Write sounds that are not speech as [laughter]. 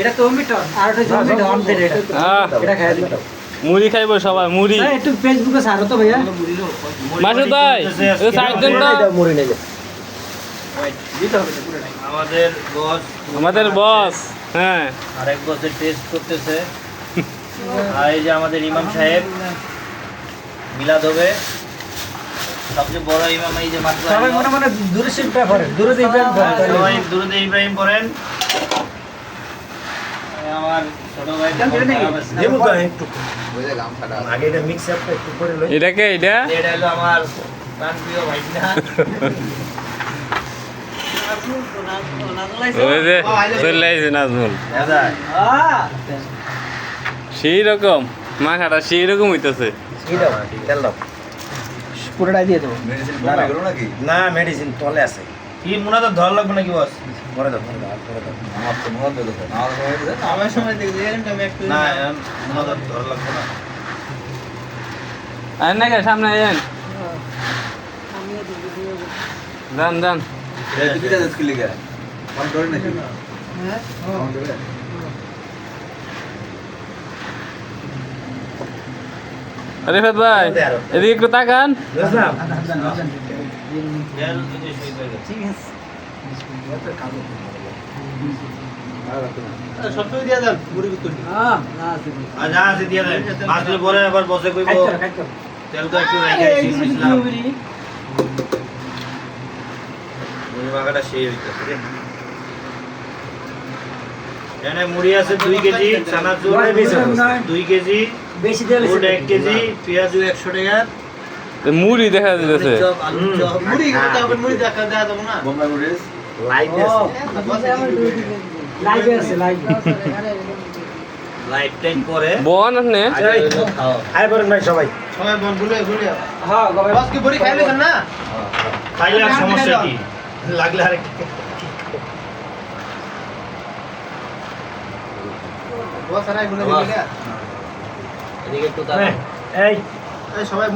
এটা তো মিটন আর দে এটা। এটা খাই দিই মুড়ি খাইবো সবাই মুড়ি। এই, একটু ফেসবুকে ছাড়ো তো ভাইয়া। মাসুদ ভাই এই সাইড দেন তো। মুড়ি নেই আমাদের বস আমাদের বস হ্যাঁ। আরেক বছর টেস্ট করতেছে। আর এই যে আমাদের ইমাম সাহেব মিলাদ হবে। সবচেয়ে বড় ইমাম এই যে মাত্র সবাই মনে মনে দূরে শিল্পে দূরে সবাই দুরুদ ইব্রাহিম পড়েন এই আমার ছোট ভাই কেন দিলেন নাকি? দেবো তো একটু আগে এটা কে এটা? আমার প্রাণপ্রিয় ভাইনা [laughs] ওই যে চলে আইছে নাজমুল। সেই রকম মাখাটা সেই রকম হইতেছে। পুরোটাই দিয়ে দেবো। না মেডিসিন তলে আছে। কি মনে তো ধর লাগবে নাকি বস? পরে দাও পরে দাও পরে দাও আমার সময় দেখতে আমি একটু না মনে তো ধর লাগবে না। আর না কে সামনে আইন ভাই এদিকে তাকান বুঝলাম তেল এই যে শহীদ হয়ে? গেছে। ঠিক আছে হ্যাঁ না আছে আছে মুড়ি আছে দুই কেজি চানাচুর। দুই কেজি বেশি এক কেজি পেঁয়াজু একশো টাকা। মুড়ি দেখা যাচ্ছে টাইম পরে। বন আপনি আয় করেন ভাই সবাই। সবাই বল বলে বলে। হ্যাঁ কি বড়ি খাইলে না? খাইলে আর সমস্যা কি? লাগলে আর এদিকে একটু এই। সবাই